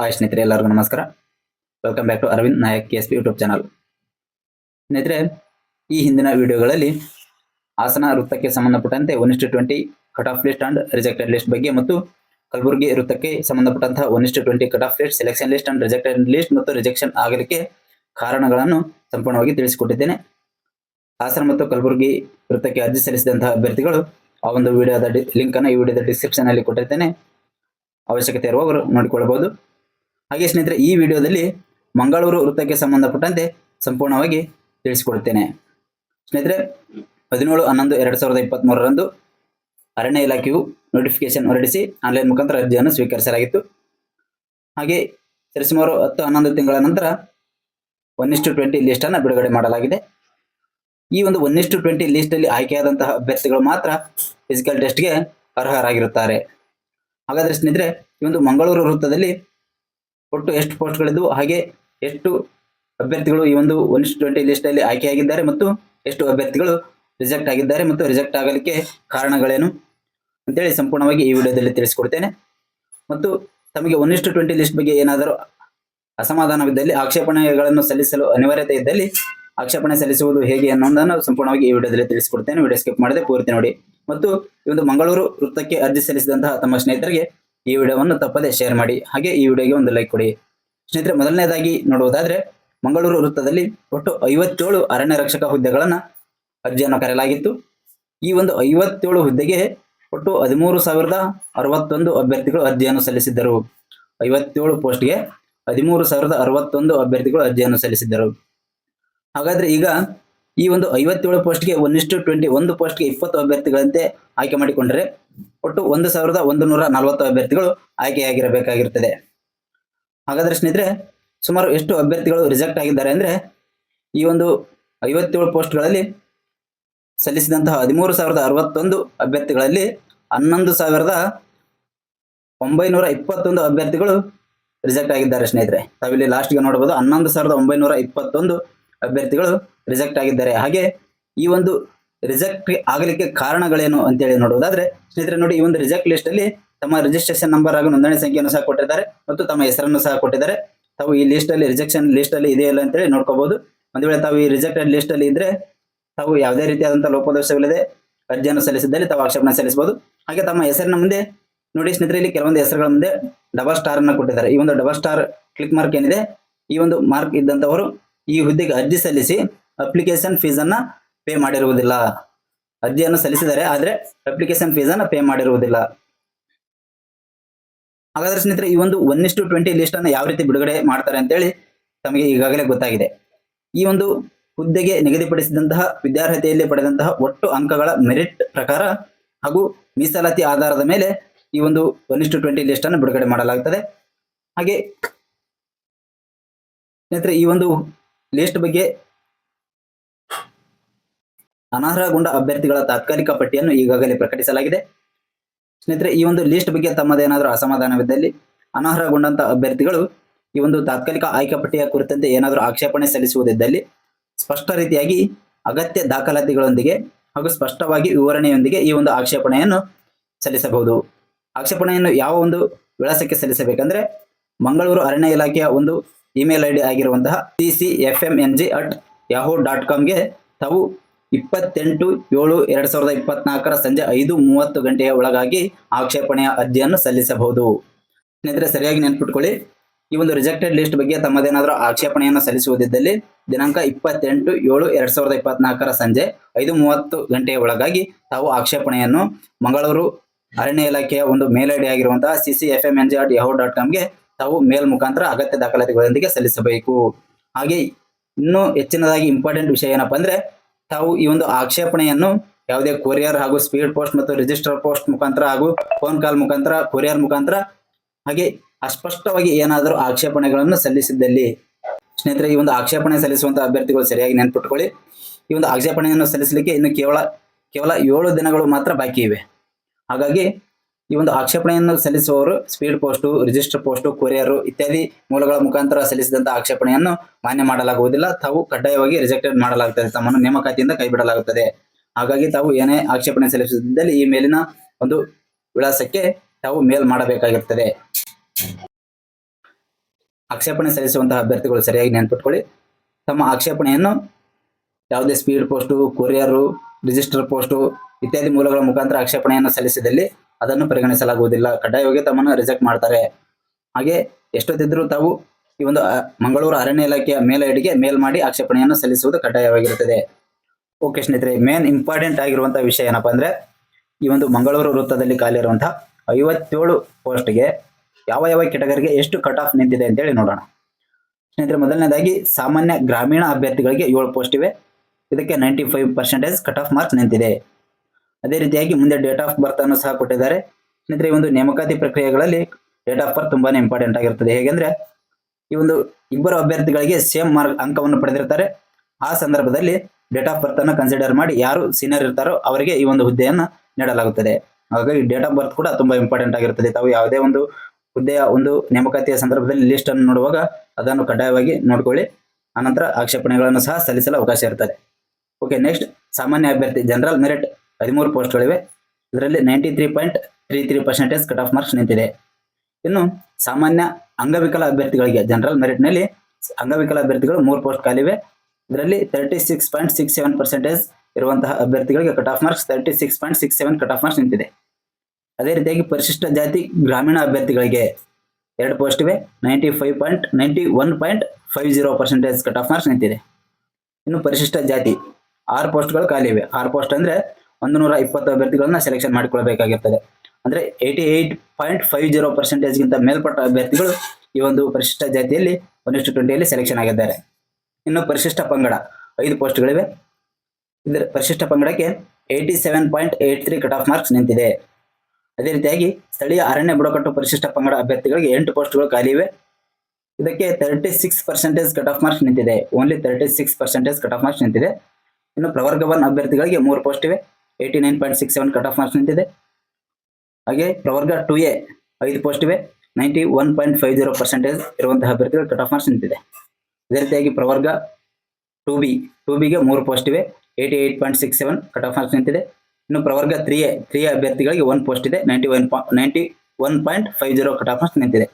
Hi ಸ್ನೇಹಿತರೆ, ಎಲ್ಲರಿಗೂ ನಮಸ್ಕಾರ. Welcome back to Arvind Nayak K S P YouTube channel ಸ್ನೇಹಿತರೆ, ಈ ಹಿಂದಿನ ವಿಡಿಯೋಗಳಲ್ಲಿ ಹಾಸನ ವೃತ್ತಕ್ಕೆ ಸಂಬಂಧಪಟ್ಟಂತೆ one is to twenty cut off list and rejected list ಬಗ್ಗೆ ಮತ್ತು ಕಲಬುರಗಿ ವೃತ್ತಕ್ಕೆ ಸಂಬಂಧಪಟ್ಟಂತಹ one is to twenty cut off list selection list and rejected list ಮತ್ತು ರಿಜೆಕ್ಷನ್ ಆಗಲಿಕ್ಕೆ ಕಾರಣಗಳನ್ನು ಸಂಪೂರ್ಣವಾಗಿ ತಿಳಿಸಿಕೊಟ್ಟಿದ್ದೇನೆ. ಹಾಸನ ಮತ್ತು ಕಲಬುರಗಿ ವೃತ್ತಕ್ಕೆ ಅರ್ಜಿ ಸಲ್ಲಿಸಿದಂತಹ ಅಭ್ಯರ್ಥಿಗಳು, ಆ ಒಂದು ವಿಡಿಯೋದ ಲಿಂಕ್ ಅನ್ನು ಈ ವಿಡಿಯೋದ ಡಿಸ್ಕ್ರಿಪ್ಷನ್ ಅಲ್ಲಿ ಕೊಟ್ಟಿರ್ತೇನೆ. ಅವಶ್ಯಕತೆ ಇರುವವರು ನೋಡಿಕೊಳ್ಳಬಹುದು. ಹಾಗೆ ಸ್ನೇಹಿತರೆ, ಈ ವಿಡಿಯೋದಲ್ಲಿ ಮಂಗಳೂರು ವೃತ್ತಕ್ಕೆ ಸಂಬಂಧಪಟ್ಟಂತೆ ಸಂಪೂರ್ಣವಾಗಿ ತಿಳಿಸಿಕೊಡುತ್ತೇನೆ ಸ್ನೇಹಿತರೆ, ಹದಿನೇಳು, ಹನ್ನೊಂದು, ಎರಡು ಸಾವಿರದ ಇಪ್ಪತ್ತ್ಮೂರರಂದು ಅರಣ್ಯ ಇಲಾಖೆಯು ನೋಟಿಫಿಕೇಶನ್ ಹೊರಡಿಸಿ ಆನ್ಲೈನ್ ಮುಖಾಂತರ ಅರ್ಜಿಯನ್ನು ಸ್ವೀಕರಿಸಲಾಗಿತ್ತು. ಹಾಗೆ ಸರಿಸುಮಾರು ಹತ್ತು, ಹನ್ನೊಂದು ತಿಂಗಳ ನಂತರ ಒನ್ ಇಸ್ಟು ಟ್ವೆಂಟಿ ಲಿಸ್ಟನ್ನು ಬಿಡುಗಡೆ ಮಾಡಲಾಗಿದೆ. ಈ ಒಂದು ಒನ್ ಇಸ್ಟು ಟ್ವೆಂಟಿ ಲಿಸ್ಟಲ್ಲಿ ಆಯ್ಕೆಯಾದಂತಹ ಅಭ್ಯರ್ಥಿಗಳು ಮಾತ್ರ ಫಿಸಿಕಲ್ ಟೆಸ್ಟ್ಗೆ ಅರ್ಹರಾಗಿರುತ್ತಾರೆ. ಹಾಗಾದರೆ ಸ್ನೇಹಿತರೆ, ಈ ಒಂದು ಮಂಗಳೂರು ವೃತ್ತದಲ್ಲಿ ಒಟ್ಟು ಎಷ್ಟು ಪೋಸ್ಟ್ಗಳಿದ್ದವು ಹಾಗೆ ಎಷ್ಟು ಅಭ್ಯರ್ಥಿಗಳು ಈ ಒಂದು ಒನ್ ಟ್ವೆಂಟಿ ಲಿಸ್ಟಲ್ಲಿ ಆಯ್ಕೆಯಾಗಿದ್ದಾರೆ ಮತ್ತು ಎಷ್ಟು ಅಭ್ಯರ್ಥಿಗಳು ರಿಜೆಕ್ಟ್ ಆಗಿದ್ದಾರೆ ಮತ್ತು ರಿಜೆಕ್ಟ್ ಆಗಲಿಕ್ಕೆ ಕಾರಣಗಳೇನು ಅಂತೇಳಿ ಸಂಪೂರ್ಣವಾಗಿ ಈ ವಿಡಿಯೋದಲ್ಲಿ ತಿಳಿಸಿಕೊಡ್ತೇನೆ. ಮತ್ತು ತಮಗೆ ಒನ್ ಇಷ್ಟು ಟ್ವೆಂಟಿ ಲಿಸ್ಟ್ ಬಗ್ಗೆ ಏನಾದರೂ ಅಸಮಾಧಾನವಿದ್ದಲ್ಲಿ, ಆಕ್ಷೇಪಣೆಗಳನ್ನು ಸಲ್ಲಿಸಲು ಅನಿವಾರ್ಯತೆ ಇದ್ದಲ್ಲಿ ಆಕ್ಷೇಪಣೆ ಸಲ್ಲಿಸುವುದು ಹೇಗೆ ಅನ್ನೋದನ್ನು ಸಂಪೂರ್ಣವಾಗಿ ಈ ವಿಡಿಯೋದಲ್ಲಿ ತಿಳಿಸಿಕೊಡ್ತೇನೆ. ವಿಡಿಯೋ ಸ್ಕಿಪ್ ಮಾಡದೆ ಪೂರ್ತಿ ನೋಡಿ. ಮತ್ತು ಈ ಒಂದು ಮಂಗಳೂರು ವೃತ್ತಕ್ಕೆ ಅರ್ಜಿ ಸಲ್ಲಿಸಿದಂತಹ ತಮ್ಮ ಸ್ನೇಹಿತರಿಗೆ ಈ ವಿಡಿಯೋವನ್ನು ತಪ್ಪದೆ ಶೇರ್ ಮಾಡಿ. ಹಾಗೆ ಈ ವಿಡಿಯೋಗೆ ಒಂದು ಲೈಕ್ ಕೊಡಿ. ಸ್ನೇಹಿತರೆ, ಮೊದಲನೇದಾಗಿ ನೋಡುವುದಾದ್ರೆ, ಮಂಗಳೂರು ವೃತ್ತದಲ್ಲಿ ಒಟ್ಟು ಐವತ್ತೇಳು ಅರಣ್ಯ ರಕ್ಷಕ ಹುದ್ದೆಗಳನ್ನು ಅರ್ಜಿಯನ್ನು ಕರೆಯಲಾಗಿತ್ತು. ಈ ಒಂದು ಐವತ್ತೇಳು ಹುದ್ದೆಗೆ ಒಟ್ಟು ಹದಿಮೂರು ಸಾವಿರದ ಅರವತ್ತೊಂದು ಅಭ್ಯರ್ಥಿಗಳು ಅರ್ಜಿಯನ್ನು ಸಲ್ಲಿಸಿದ್ದರು. ಐವತ್ತೇಳು ಪೋಸ್ಟ್ಗೆ ಹದಿಮೂರು ಸಾವಿರದ ಅರವತ್ತೊಂದು ಅಭ್ಯರ್ಥಿಗಳು ಅರ್ಜಿಯನ್ನು ಸಲ್ಲಿಸಿದ್ದರು. ಹಾಗಾದ್ರೆ ಈಗ ಈ ಒಂದು ಐವತ್ತೇಳು ಪೋಸ್ಟ್ಗೆ ಒಂದಿಷ್ಟು ಟ್ವೆಂಟಿ ಒಂದು ಪೋಸ್ಟ್ಗೆ ಇಪ್ಪತ್ತು ಅಭ್ಯರ್ಥಿಗಳಂತೆ ಆಯ್ಕೆ ಮಾಡಿಕೊಂಡರೆ ಒಟ್ಟು ಒಂದು ಸಾವಿರದ ಒಂದು ನೂರ ನಲವತ್ತು ಅಭ್ಯರ್ಥಿಗಳು ಆಯ್ಕೆಯಾಗಿರಬೇಕಾಗಿರುತ್ತದೆ. ಹಾಗಾದ್ರೆ ಸ್ನೇಹಿತರೆ, ಸುಮಾರು ಎಷ್ಟು ಅಭ್ಯರ್ಥಿಗಳು ರಿಜೆಕ್ಟ್ ಆಗಿದ್ದಾರೆ ಅಂದ್ರೆ, ಈ ಒಂದು ಐವತ್ತೇಳು ಪೋಸ್ಟ್ಗಳಲ್ಲಿ ಸಲ್ಲಿಸಿದಂತಹ ಹದಿಮೂರು ಸಾವಿರದ ಅರವತ್ತೊಂದು ಅಭ್ಯರ್ಥಿಗಳಲ್ಲಿ ಹನ್ನೊಂದು ಸಾವಿರದ ಒಂಬೈನೂರ ಇಪ್ಪತ್ತೊಂದು ಅಭ್ಯರ್ಥಿಗಳು ರಿಜೆಕ್ಟ್ ಆಗಿದ್ದಾರೆ ಸ್ನೇಹಿತರೆ. ತಾವಿಲ್ಲಿ ಲಾಸ್ಟ್ಗೆ ನೋಡಬಹುದು ಹನ್ನೊಂದು ಸಾವಿರದ ಒಂಬೈನೂರ ಇಪ್ಪತ್ತೊಂದು ಅಭ್ಯರ್ಥಿಗಳು ರಿಜೆಕ್ಟ್ ಆಗಿದ್ದಾರೆ. ಹಾಗೆ ಈ ಒಂದು ರಿಜೆಕ್ಟ್ ಆಗಲಿಕ್ಕೆ ಕಾರಣಗಳೇನು ಅಂತೇಳಿ ನೋಡುವುದಾದ್ರೆ, ಸ್ನೇಹಿತರೆ ನೋಡಿ ಈ ಒಂದು ರಿಜೆಕ್ಟ್ ಲಿಸ್ಟ್ ಅಲ್ಲಿ ತಮ್ಮ ರಿಜಿಸ್ಟ್ರೇಷನ್ ನಂಬರ್ ಹಾಗೂ ನೋಂದಣಿ ಸಂಖ್ಯೆಯನ್ನು ಸಹ ಕೊಟ್ಟಿದ್ದಾರೆ ಮತ್ತು ತಮ್ಮ ಹೆಸರನ್ನು ಸಹ ಕೊಟ್ಟಿದ್ದಾರೆ. ತಾವು ಈ ಲಿಸ್ಟ್ ಅಲ್ಲಿ ರಿಜೆಕ್ಷನ್ ಲಿಸ್ಟ್ ಅಲ್ಲಿ ಇದೆಯಲ್ಲ ಅಂತೇಳಿ ನೋಡ್ಕೋಬಹುದು. ಒಂದು ವೇಳೆ ತಾವು ಈ ರಿಜೆಕ್ಟೆಡ್ ಲಿಸ್ಟ್ ಅಲ್ಲಿ ಇದ್ರೆ ತಾವು ಯಾವುದೇ ರೀತಿಯಾದಂತಹ ಲೋಪದೋಷವಿಲ್ಲದೆ ಅರ್ಜಿಯನ್ನು ಸಲ್ಲಿಸಿದ್ದಲ್ಲಿ ತಾವು ಆಕ್ಷೇಪಣೆ ಸಲ್ಲಿಸಬಹುದು. ಹಾಗೆ ತಮ್ಮ ಹೆಸರಿನ ಮುಂದೆ ನೋಡಿ ಸ್ನೇಹಿತರೆ ಇಲ್ಲಿ ಕೆಲವೊಂದು ಹೆಸರುಗಳ ಮುಂದೆ ಡಬಲ್ ಸ್ಟಾರ್ ಅನ್ನು ಕೊಟ್ಟಿದ್ದಾರೆ. ಈ ಒಂದು ಡಬಲ್ ಸ್ಟಾರ್ ಕ್ಲಿಕ್ ಮಾರ್ಕ್ ಏನಿದೆ? ಈ ಒಂದು ಮಾರ್ಕ್ ಇದ್ದಂತವರು ಈ ಹುದ್ದೆಗೆ ಅರ್ಜಿ ಸಲ್ಲಿಸಿ ಅಪ್ಲಿಕೇಶನ್ ಫೀಸ್ ಅನ್ನ ಪೇ ಮಾಡಿರುವುದಿಲ್ಲ. ಅರ್ಜಿಯನ್ನು ಸಲ್ಲಿಸಿದರೆ ಆದರೆ ಅಪ್ಲಿಕೇಶನ್ ಫೀಸ್ ಅನ್ನ ಪೇ ಮಾಡಿರುವುದಿಲ್ಲ. ಹಾಗಾದ್ರೆ ಸ್ನೇಹಿತರೆ, ಈ ಒಂದು ಒನ್ ಇಷ್ಟು ಟ್ವೆಂಟಿ ಲಿಸ್ಟ್ ಅನ್ನು ಯಾವ ರೀತಿ ಬಿಡುಗಡೆ ಮಾಡ್ತಾರೆ ಅಂತೇಳಿ ತಮಗೆ ಈಗಾಗಲೇ ಗೊತ್ತಾಗಿದೆ. ಈ ಒಂದು ಹುದ್ದೆಗೆ ನಿಗದಿಪಡಿಸಿದಂತಹ, ವಿದ್ಯಾರ್ಹತೆಯಲ್ಲಿ ಪಡೆದಂತಹ ಒಟ್ಟು ಅಂಕಗಳ ಮೆರಿಟ್ ಪ್ರಕಾರ ಹಾಗೂ ಮೀಸಲಾತಿ ಆಧಾರದ ಮೇಲೆ ಈ ಒಂದು ಒನ್ ಇಷ್ಟು ಟ್ವೆಂಟಿ ಲಿಸ್ಟ್ ಅನ್ನು ಬಿಡುಗಡೆ ಮಾಡಲಾಗುತ್ತದೆ ಹಾಗೆ ಸ್ನೇಹಿತರೆ, ಈ ಒಂದು ಲಿಸ್ಟ್ ಬಗ್ಗೆ ಅನರ್ಹಗೊಂಡ ಅಭ್ಯರ್ಥಿಗಳ ತಾತ್ಕಾಲಿಕ ಪಟ್ಟಿಯನ್ನು ಈಗಾಗಲೇ ಪ್ರಕಟಿಸಲಾಗಿದೆ. ಸ್ನೇಹಿತರೆ, ಈ ಒಂದು ಲಿಸ್ಟ್ ಬಗ್ಗೆ ತಮ್ಮದೇನಾದರೂ ಅಸಮಾಧಾನವಿದ್ದಲ್ಲಿ ಅನರ್ಹಗೊಂಡಂತ ಅಭ್ಯರ್ಥಿಗಳು ಈ ಒಂದು ತಾತ್ಕಾಲಿಕ ಆಯ್ಕೆ ಪಟ್ಟಿಯ ಕುರಿತಂತೆ ಏನಾದರೂ ಆಕ್ಷೇಪಣೆ ಸಲ್ಲಿಸುವುದಿದ್ದಲ್ಲಿ ಸ್ಪಷ್ಟ ರೀತಿಯಾಗಿ ಅಗತ್ಯ ದಾಖಲಾತಿಗಳೊಂದಿಗೆ ಹಾಗೂ ಸ್ಪಷ್ಟವಾಗಿ ವಿವರಣೆಯೊಂದಿಗೆ ಈ ಒಂದು ಆಕ್ಷೇಪಣೆಯನ್ನು ಸಲ್ಲಿಸಬಹುದು. ಆಕ್ಷೇಪಣೆಯನ್ನು ಯಾವ ಒಂದು ವಿಳಾಸಕ್ಕೆ ಸಲ್ಲಿಸಬೇಕಂದ್ರೆ ಮಂಗಳೂರು ಅರಣ್ಯ ಇಲಾಖೆಯ ಒಂದು ಇಮೇಲ್ ಐ ಡಿ ಆಗಿರುವಂತಹ C C F M N G at Yahoo dot ಕಾಮ್ಗೆ ತಾವು ಇಪ್ಪತ್ತೆಂಟು ಏಳು ಎರಡು ಸಾವಿರದ ಇಪ್ಪತ್ನಾಲ್ಕರ ಸಂಜೆ ಐದು ಮೂವತ್ತು ಗಂಟೆಯ ಒಳಗಾಗಿ ಆಕ್ಷೇಪಣೆಯ ಅರ್ಜಿಯನ್ನು ಸಲ್ಲಿಸಬಹುದು. ಸ್ನೇಹಿತರೆ, ಸರಿಯಾಗಿ ನೆನ್ಪಿಟ್ಕೊಳ್ಳಿ. ಈ ಒಂದು ರಿಜೆಕ್ಟೆಡ್ ಲಿಸ್ಟ್ ಬಗ್ಗೆ ತಮ್ಮದೇನಾದರೂ ಆಕ್ಷೇಪಣೆಯನ್ನು ಸಲ್ಲಿಸುವುದಿದ್ದಲ್ಲಿ ದಿನಾಂಕ ಇಪ್ಪತ್ತೆಂಟು ಏಳು ಎರಡ್ ಸಾವಿರದ ಇಪ್ಪತ್ನಾಲ್ಕರ ಸಂಜೆ ಐದು ಮೂವತ್ತು ಗಂಟೆಯ ಒಳಗಾಗಿ ತಾವು ಆಕ್ಷೇಪಣೆಯನ್ನು ಮಂಗಳೂರು ಅರಣ್ಯ ಇಲಾಖೆಯ ಒಂದು ಮೇಲ್ ಐಡಿ ಆಗಿರುವಂತಹ C C F M N G dot Yahoo dot ಕಾಮ್ಗೆ ತಾವು ಮೇಲ್ ಮುಖಾಂತರ ಅಗತ್ಯ ದಾಖಲಾತಿಗಳೊಂದಿಗೆ ಸಲ್ಲಿಸಬೇಕು. ಹಾಗೆ ಇನ್ನೂ ಹೆಚ್ಚಿನದಾಗಿ ಇಂಪಾರ್ಟೆಂಟ್ ವಿಷಯ ಏನಪ್ಪಾ ಅಂದ್ರೆ ತಾವು ಈ ಒಂದು ಆಕ್ಷೇಪಣೆಯನ್ನು ಯಾವುದೇ ಕೊರಿಯರ್ ಹಾಗೂ ಸ್ಪೀಡ್ ಪೋಸ್ಟ್ ಮತ್ತು ರಿಜಿಸ್ಟರ್ ಪೋಸ್ಟ್ ಮುಖಾಂತರ ಹಾಗೂ ಫೋನ್ ಕಾಲ್ ಮುಖಾಂತರ ಕೊರಿಯರ್ ಮುಖಾಂತರ ಹಾಗೆ ಅಸ್ಪಷ್ಟವಾಗಿ ಏನಾದರೂ ಆಕ್ಷೇಪಣೆಗಳನ್ನು ಸಲ್ಲಿಸಿದ್ದಲ್ಲಿ. ಸ್ನೇಹಿತರೆ, ಈ ಒಂದು ಆಕ್ಷೇಪಣೆ ಸಲ್ಲಿಸುವಂತ ಅಭ್ಯರ್ಥಿಗಳು ಸರಿಯಾಗಿ ನೆನ್ಪಿಟ್ಕೊಳ್ಳಿ. ಈ ಒಂದು ಆಕ್ಷೇಪಣೆಯನ್ನು ಸಲ್ಲಿಸಲಿಕ್ಕೆ ಇನ್ನು ಕೇವಲ ಕೇವಲ ಏಳು ದಿನಗಳು ಮಾತ್ರ ಬಾಕಿ ಇವೆ. ಹಾಗಾಗಿ ಈ ಒಂದು ಆಕ್ಷೇಪಣೆಯನ್ನು ಸಲ್ಲಿಸುವವರು speed post register post courier ಇತ್ಯಾದಿ ಮೂಲಗಳ ಮುಖಾಂತರ ಸಲ್ಲಿಸಿದಂತಹ ಆಕ್ಷೇಪಣೆಯನ್ನು ಮಾನ್ಯ ಮಾಡಲಾಗುವುದಿಲ್ಲ. ತಾವು ಕಡ್ಡಾಯವಾಗಿ ರಿಜೆಕ್ಟೆಡ್ ಮಾಡಲಾಗುತ್ತದೆ. ತಮ್ಮನ್ನು ನೇಮಕಾತಿಯಿಂದ ಕೈಬಿಡಲಾಗುತ್ತದೆ. ಹಾಗಾಗಿ ತಾವು ಏನೇ ಆಕ್ಷೇಪಣೆ ಸಲ್ಲಿಸುತ್ತಿದ್ದಲ್ಲಿ ಈ ಮೇಲಿನ ಒಂದು ವಿಳಾಸಕ್ಕೆ ತಾವು ಮೇಲ್ ಮಾಡಬೇಕಾಗಿರುತ್ತದೆ. ಆಕ್ಷೇಪಣೆ ಸಲ್ಲಿಸುವಂತಹ ಅಭ್ಯರ್ಥಿಗಳು ಸರಿಯಾಗಿ ನೆನ್ಪಿಟ್ಕೊಳ್ಳಿ. ತಮ್ಮ ಆಕ್ಷೇಪಣೆಯನ್ನು ಯಾವುದೇ speed post courier register post ಇತ್ಯಾದಿ ಮೂಲಗಳ ಮುಖಾಂತರ ಆಕ್ಷೇಪಣೆಯನ್ನು ಸಲ್ಲಿಸಿದಲ್ಲಿ ಅದನ್ನು ಪರಿಗಣಿಸಲಾಗುವುದಿಲ್ಲ. ಕಡ್ಡಾಯವಾಗಿ ತಮ್ಮನ್ನು ರಿಜೆಕ್ಟ್ ಮಾಡ್ತಾರೆ. ಹಾಗೆ ಎಷ್ಟೊತ್ತಿದ್ರೂ ತಾವು ಈ ಒಂದು ಮಂಗಳೂರು ಅರಣ್ಯ ಇಲಾಖೆಯ ಮೇಲ್ ಐಡಿಗೆ ಮೇಲ್ ಮಾಡಿ ಆಕ್ಷೇಪಣೆಯನ್ನು ಸಲ್ಲಿಸುವುದು ಕಡ್ಡಾಯವಾಗಿರುತ್ತದೆ. ಓಕೆ ಸ್ನೇಹಿತರೆ ಮೇನ್ ಇಂಪಾರ್ಟೆಂಟ್ ಆಗಿರುವಂತಹ ವಿಷಯ ಏನಪ್ಪಾ ಅಂದ್ರೆ, ಈ ಒಂದು ಮಂಗಳೂರು ವೃತ್ತದಲ್ಲಿ ಖಾಲಿ ಇರುವಂತಹ ಐವತ್ತೇಳು ಪೋಸ್ಟ್ಗೆ ಯಾವ ಯಾವ ಕೆಟಗರಿಗೆ ಎಷ್ಟು ಕಟ್ ಆಫ್ ನಿಂತಿದೆ ಅಂತೇಳಿ ನೋಡೋಣ. ಸ್ನೇಹಿತರೆ, ಮೊದಲನೇದಾಗಿ ಸಾಮಾನ್ಯ ಗ್ರಾಮೀಣ ಅಭ್ಯರ್ಥಿಗಳಿಗೆ ಏಳು ಪೋಸ್ಟ್ ಇವೆ. ಇದಕ್ಕೆ ninety five percentage cut off marks ನಿಂತಿದೆ. ಅದೇ ರೀತಿಯಾಗಿ ಮುಂದೆ ಡೇಟ್ ಆಫ್ ಬರ್ತ್ ಅನ್ನು ಸಹ ಕೊಟ್ಟಿದ್ದಾರೆ. ಸ್ನೇಹಿತರೆ, ಈ ಒಂದು ನೇಮಕಾತಿ ಪ್ರಕ್ರಿಯೆಗಳಲ್ಲಿ ಡೇಟ್ ಆಫ್ ಬರ್ತ್ ತುಂಬಾನೇ ಇಂಪಾರ್ಟೆಂಟ್ ಆಗಿರ್ತದೆ ಹೇಗೆಂದ್ರೆ, ಈ ಒಂದು ಇಬ್ಬರು ಅಭ್ಯರ್ಥಿಗಳಿಗೆ ಸೇಮ್ ಮಾರ್ಕ್ ಅಂಕವನ್ನು ಪಡೆದಿರ್ತಾರೆ. ಆ ಸಂದರ್ಭದಲ್ಲಿ ಡೇಟ್ ಆಫ್ ಬರ್ತ್ ಅನ್ನು ಕನ್ಸಿಡರ್ ಮಾಡಿ ಯಾರು ಸೀನಿಯರ್ ಇರ್ತಾರೋ ಅವರಿಗೆ ಈ ಒಂದು ಹುದ್ದೆಯನ್ನು ನೀಡಲಾಗುತ್ತದೆ. ಹಾಗಾಗಿ ಡೇಟ್ ಆಫ್ ಬರ್ತ್ ಕೂಡ ತುಂಬಾ ಇಂಪಾರ್ಟೆಂಟ್ ಆಗಿರುತ್ತದೆ. ತಾವು ಯಾವುದೇ ಒಂದು ಹುದ್ದೆಯ ಒಂದು ನೇಮಕಾತಿಯ ಸಂದರ್ಭದಲ್ಲಿ ಲಿಸ್ಟ್ ಅನ್ನು ನೋಡುವಾಗ ಅದನ್ನು ಕಡ್ಡಾಯವಾಗಿ ನೋಡ್ಕೊಳ್ಳಿ. ಆನಂತರ ಆಕ್ಷೇಪಣೆಗಳನ್ನು ಸಹ ಸಲ್ಲಿಸಲು ಅವಕಾಶ ಇರ್ತದೆ. ಓಕೆ ನೆಕ್ಸ್ಟ್ ಸಾಮಾನ್ಯ ಅಭ್ಯರ್ಥಿ ಜನರಲ್ ಮೆರಿಟ್ ಹದಿಮೂರು ಪೋಸ್ಟ್ಗಳಿವೆ ಇದರಲ್ಲಿ ninety three point three three percentage cut off marks ನಿಂತಿದೆ. ಇನ್ನು ಸಾಮಾನ್ಯ ಅಂಗವಿಕಲ ಅಭ್ಯರ್ಥಿಗಳಿಗೆ ಜನರಲ್ ಮೆರಿಟ್ನಲ್ಲಿ ಅಂಗವಿಕಲ ಅಭ್ಯರ್ಥಿಗಳು ಮೂರು ಪೋಸ್ಟ್ ಖಾಲಿವೆ. ಇದರಲ್ಲಿ thirty six point six seven percentage ಇರುವಂತಹ ಅಭ್ಯರ್ಥಿಗಳಿಗೆ cut off marks thirty six point six seven cut off marks ನಿಂತಿದೆ. ಅದೇ ರೀತಿಯಾಗಿ ಪರಿಶಿಷ್ಟ ಜಾತಿ ಗ್ರಾಮೀಣ ಅಭ್ಯರ್ಥಿಗಳಿಗೆ ಎರಡು ಪೋಸ್ಟ್ ಇವೆ. Ninety five point ninety one point five zero percentage cut off marks ನಿಂತಿದೆ. ಇನ್ನು ಪರಿಶಿಷ್ಟ ಜಾತಿ, ಆರು ಪೋಸ್ಟ್ಗಳು ಖಾಲಿ ಇವೆ. ಆರು ಪೋಸ್ಟ್ ಅಂದ್ರೆ ಒಂದು ನೂರ ಇಪ್ಪತ್ತು ಅಭ್ಯರ್ಥಿಗಳನ್ನ ಸೆಲೆಕ್ಷನ್ ಮಾಡಿಕೊಳ್ಬೇಕಾಗಿರ್ತದೆ. ಅಂದ್ರೆ eighty eight point five zero ಪರ್ಸೆಂಟೇಜ್ಗಿಂತ ಮೇಲ್ಪಟ್ಟ ಅಭ್ಯರ್ಥಿಗಳು ಈ ಒಂದು ಪರಿಶಿಷ್ಟ ಜಾತಿಯಲ್ಲಿ ಒನ್ ಇಷ್ಟು ಟ್ವೆಂಟಿಯಲ್ಲಿ ಸೆಲೆಕ್ಷನ್ ಆಗಿದ್ದಾರೆ. ಇನ್ನು ಪರಿಶಿಷ್ಟ ಪಂಗಡ ಐದು ಪೋಸ್ಟ್ಗಳಿವೆ. ಇದರ ಪರಿಶಿಷ್ಟ ಪಂಗಡಕ್ಕೆ eighty seven point eight three cut off marks ನಿಂತಿದೆ. ಅದೇ ರೀತಿಯಾಗಿ ಸ್ಥಳೀಯ ಅರಣ್ಯ ಬುಡಕಟ್ಟು ಪರಿಶಿಷ್ಟ ಪಂಗಡ ಅಭ್ಯರ್ಥಿಗಳಿಗೆ ಎಂಟು ಪೋಸ್ಟ್ಗಳು ಖಾಲಿ ಇವೆ. ಇದಕ್ಕೆ thirty six percentage cut off marks ನಿಂತಿದೆ. Only thirty six percentage cut off marks ನಿಂತಿದೆ. ಇನ್ನು ಪ್ರವರ್ಗ ಒನ್ ಅಭ್ಯರ್ಥಿಗಳಿಗೆ ಮೂರು ಪೋಸ್ಟ್ ಇವೆ. Eighty nine point six seven cut off marks ನಿಂತಿದೆ. ಹಾಗೆ ಪ್ರವರ್ಗ ಟು ಎ ಐದು ಪೋಸ್ಟ್ ಇವೆ. Ninety one point five zero percentage ಇರುವಂತಹ ಅಭ್ಯರ್ಥಿಗಳು ಕಟ್ ಆಫ್ ಮಾರ್ಕ್ಸ್ ನಿಂತಿದೆ. ಅದೇ ರೀತಿಯಾಗಿ ಪ್ರವರ್ಗ ಟು ಬಿ ಟು ಬಿಗೆ ಮೂರು ಪೋಸ್ಟ್ ಇವೆ. Eighty eight point six seven cut off marks ನಿಂತಿದೆ. ಇನ್ನು ಪ್ರವರ್ಗ ತ್ರೀ ಎ ತ್ರೀ ಅಭ್ಯರ್ಥಿಗಳಿಗೆ ಒನ್ ಪೋಸ್ಟ್ ಇದೆ. Ninety one ninety one point five zero cut off marks ನಿಂತಿದೆ.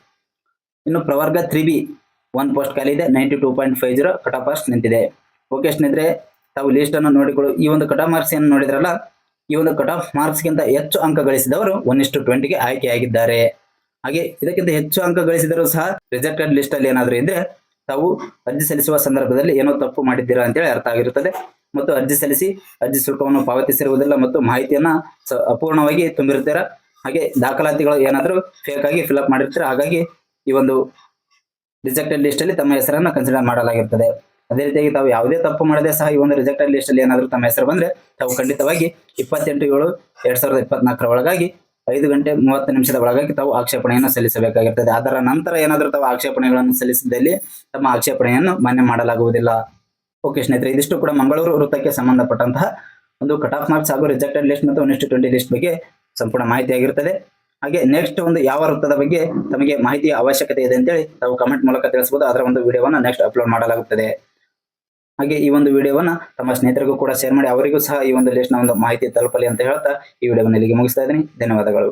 ಇನ್ನು ಪ್ರವರ್ಗ ತ್ರೀ ಬಿ ಒನ್ ಪೋಸ್ಟ್ ಖಾಲಿ ಇದೆ. Ninety two point five zero cut off marks ನಿಂತಿದೆ. ಓಕೆ ಸ್ನೇಹಿತರೆ, ತಾವು ಲಿಸ್ಟ್ ಅನ್ನು ನೋಡಿಕೊಳ್ಳು. ಈ ಒಂದು ಕಟ್ ಆಫ್ ಮಾರ್ಕ್ಸ್ ಏನು ನೋಡಿದ್ರಲ್ಲ ಒಂದು ಕಟ್ ಆಫ್ ಮಾರ್ಕ್ಸ್ ಗಿಂತ ಹೆಚ್ಚು ಅಂಕ ಗಳಿಸಿದವರು ಒನ್ ಇಷ್ಟು ಟ್ವೆಂಟಿಗೆ ಆಯ್ಕೆಯಾಗಿದ್ದಾರೆ. ಹಾಗೆ ಇದಕ್ಕಿಂತ ಹೆಚ್ಚು ಅಂಕ ಗಳಿಸಿದರೂ ಸಹ ರಿಜೆಕ್ಟೆಡ್ ಲಿಸ್ಟ್ ಅಲ್ಲಿ ಏನಾದರೂ ಇದ್ರೆ ತಾವು ಅರ್ಜಿ ಸಲ್ಲಿಸುವ ಸಂದರ್ಭದಲ್ಲಿ ಏನೋ ತಪ್ಪು ಮಾಡಿದ್ದೀರಾ ಅಂತೇಳಿ ಅರ್ಥ ಆಗಿರುತ್ತದೆ. ಮತ್ತು ಅರ್ಜಿ ಸಲ್ಲಿಸಿ ಅರ್ಜಿ ಶುಲ್ಕವನ್ನು ಪಾವತಿಸಿರುವುದಿಲ್ಲ ಮತ್ತು ಮಾಹಿತಿಯನ್ನ ಅಪೂರ್ಣವಾಗಿ ತುಂಬಿರುತ್ತೀರಾ? ಹಾಗೆ ದಾಖಲಾತಿಗಳು ಏನಾದರೂ ಫೇಕ್ ಆಗಿ ಫಿಲ್ಅಪ್ ಮಾಡಿರ್ತೀರಾ? ಹಾಗಾಗಿ ಈ ಒಂದು ರಿಜೆಕ್ಟೆಡ್ ಲಿಸ್ಟ್ ಅಲ್ಲಿ ತಮ್ಮ ಹೆಸರನ್ನು ಕನ್ಸಿಡರ್ ಮಾಡಲಾಗಿರ್ತದೆ. ಅದೇ ರೀತಿಯಾಗಿ ತಾವು ಯಾವುದೇ ತಪ್ಪು ಮಾಡದೆ ಸಹ ಈ ಒಂದು ರಿಜೆಕ್ಟೆಡ್ ಲಿಸ್ಟ್ ಅಲ್ಲಿ ಏನಾದರೂ ತಮ್ಮ ಹೆಸರು ಬಂದ್ರೆ ತಾವು ಖಂಡಿತವಾಗಿ ಇಪ್ಪತ್ತೆಂಟು ಏಳು ಎರಡ್ ಸಾವಿರದ ಇಪ್ಪತ್ನಾಲ್ಕರ ಒಳಗಾಗಿ ಐದು ಗಂಟೆ ಮೂವತ್ತು ನಿಮಿಷದ ಒಳಗಾಗಿ ತಾವು ಆಕ್ಷೇಪಣೆಯನ್ನು ಸಲ್ಲಿಸಬೇಕಾಗಿರ್ತದೆ. ಅದರ ನಂತರ ಏನಾದರೂ ತಾವು ಆಕ್ಷೇಪಣೆಗಳನ್ನು ಸಲ್ಲಿಸಿದಲ್ಲಿ ತಮ್ಮ ಆಕ್ಷೇಪಣೆಯನ್ನು ಮಾನ್ಯ ಮಾಡಲಾಗುವುದಿಲ್ಲ. ಓಕೆ ಸ್ನೇಹಿತರೆ, ಇದಿಷ್ಟು ಕೂಡ ಮಂಗಳೂರು ವೃತ್ತಕ್ಕೆ ಸಂಬಂಧಪಟ್ಟಂತಹ ಒಂದು ಕಟ್ ಆಫ್ ಮಾರ್ಕ್ಸ್ ಹಾಗೂ ರಿಜೆಕ್ಟೆಡ್ ಲಿಸ್ಟ್ ಮತ್ತು ಒನ್ ಟ್ವೆಂಟಿ ಲಿಸ್ಟ್ ಬಗ್ಗೆ ಸಂಪೂರ್ಣ ಮಾಹಿತಿ ಆಗಿರುತ್ತದೆ. ಹಾಗೆ ನೆಕ್ಸ್ಟ್ ಒಂದು ಯಾವ ವೃತ್ತದ ಬಗ್ಗೆ ತಮಗೆ ಮಾಹಿತಿಯ ಅವಶ್ಯಕತೆ ಇದೆ ಅಂತೇಳಿ ತಾವು ಕಮೆಂಟ್ ಮೂಲಕ ತಿಳಿಸಬಹುದು. ಅದರ ಒಂದು ವಿಡಿಯೋವನ್ನು ನೆಕ್ಸ್ಟ್ ಅಪ್ಲೋಡ್ ಮಾಡಲಾಗುತ್ತದೆ. ಹಾಗೆ ಈ ಒಂದು ವಿಡಿಯೋವನ್ನ ತಮ್ಮ ಸ್ನೇಹಿತರಿಗೂ ಕೂಡ ಶೇರ್ ಮಾಡಿ, ಅವರಿಗೂ ಸಹ ಈ ಒಂದು ಲಿಸ್ಟ್ನ ಒಂದು ಮಾಹಿತಿ ತಲುಪಲಿ ಅಂತ ಹೇಳ್ತಾ ಈ ವಿಡಿಯೋವನ್ನು ಇಲ್ಲಿಗೆ ಮುಗಿಸ್ತಾ ಇದ್ದೀನಿ. ಧನ್ಯವಾದಗಳು.